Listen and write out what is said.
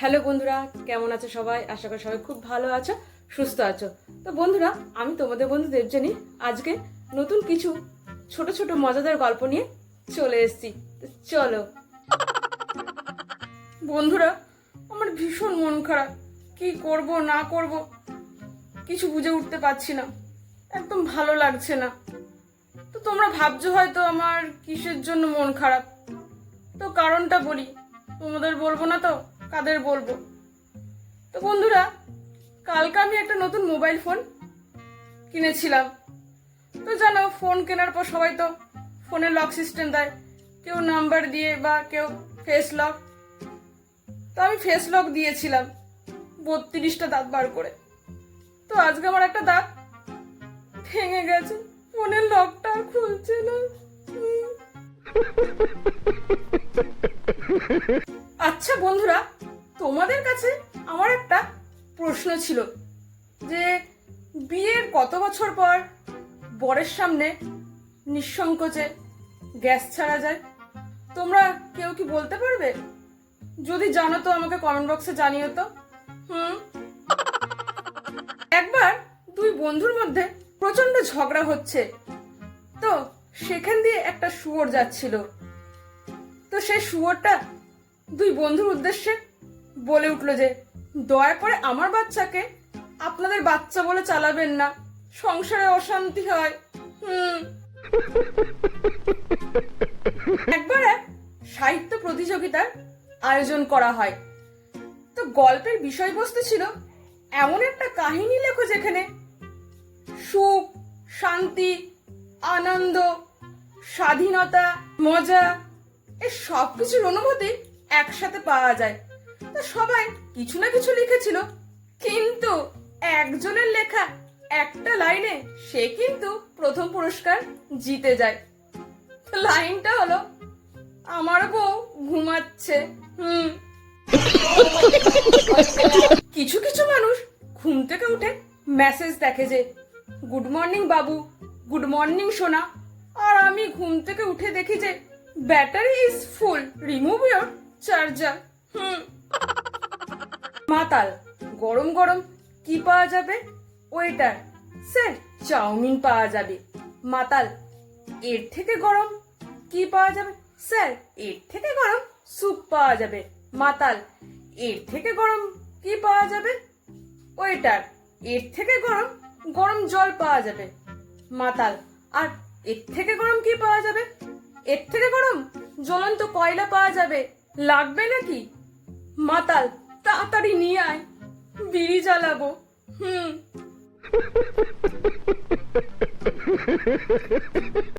Hello বন্ধুরা, কেমন আছো সবাই? আশা করি সবাই খুব ভালো আছো, সুস্থ আছো। তো বন্ধুরা, আমি তোমাদের বন্ধু দেবজানি আজকে নতুন কিছু ছোট ছোট মজাদার গল্প নিয়ে চলে এসেছি। চলো। বন্ধুরা, আমার ভীষণ মন খারাপ। কি করব, না করব, কিছু বুঝে উঠতে পারছি না। একদম ভালো লাগছে না। তো তোমরা ভাবছ হয়তো আমার কিসের জন্য মন খারাপ। তো কারণটা বলি। তোমাদের বলব না তো? কাদের বলব? তো বন্ধুরা, কালকে আমি একটা নতুন মোবাইল ফোন কিনেছিলাম। তো জানো ফোন কেনার পর সবাই তো ফোনে লক সিস্টেম দেয়। কেউ নাম্বার দিয়ে বা কেউ ফেস লক তো আমি ফেস লক দিয়েছিলাম, বত্রিশটা দাঁত বার করে। তো আজকে আমার একটা দাঁত ভেঙে গেছে ফোনের লকটা খুলছে না। বন্ধুরা, তোমাদের কাছে আমার একটা প্রশ্ন ছিল যে বিয়ের কত বছর পর বরের সামনে নিঃসংকোচে গ্যাস ছাড়া যায়? তোমরা কেউ কি বলতে পারবে? যদি জানো তো, আমাকে কমেন্ট বক্সে জানিও তো। হুম? একবার দুই বন্ধুর মধ্যে প্রচণ্ড ঝগড়া হচ্ছে। তো সেখান দিয়ে একটা শুয়োর যাচ্ছিল। তো সেই শুয়োরটা দুই বন্ধুর উদ্দেশ্যে বলে উঠল যে, দয়া করে আমার বাচ্চাকে আপনাদের বাচ্চা বলে চালাবেন না। সংসারে অশান্তি হয়। হুম। একবার এক সাহিত্য প্রতিযোগিতার আয়োজন করা হয়। তো গল্পের বিষয়বস্তু ছিল এমন একটা কাহিনী লেখো যেখানে সুখ, শান্তি, আনন্দ, স্বাধীনতা, মজা, এ সব কিছুর অনুভূতি একসাথে পাওয়া যায়। তো সবাই কিছু না কিছু লিখেছিল। কিন্তু একজনের লেখা একটা লাইনে সে কিন্তু প্রথম পুরস্কার জিতে যায়। লাইনটা হলো, আমার বউ ঘুমাচ্ছে। হুম। কিছু কিছু মানুষ ঘুম থেকে উঠে মেসেজ দেখে যে, গুড মর্নিং বাবু, গুড মর্নিং সোনা। আর আমি ঘুম থেকে উঠে দেখি যে, battery is full, remove your charger. হুম মাতাল, গরম গরম কি পাওয়া যাবে? ওয়েটার। স্যার, চাউমিন পাওয়া যাবে। মাতাল, এর থেকে গরম কি পাওয়া যাবে? স্যার, এর থেকে গরম স্যুপ পাওয়া যাবে। মাতাল, এর থেকে গরম কি পাওয়া যাবে? ওয়েটার, এর থেকে গরম গরম জল পাওয়া যাবে। মাতাল, আর এর থেকে গরম কি পাওয়া যাবে? এর থেকে গরম জ্বলন্ত কয়লা পাওয়া যাবে। লাগবে নাকি? মাতাল তাড়াতাড়ি নিয়ে আয়। বিড়ি জ্বালাবো। হুম।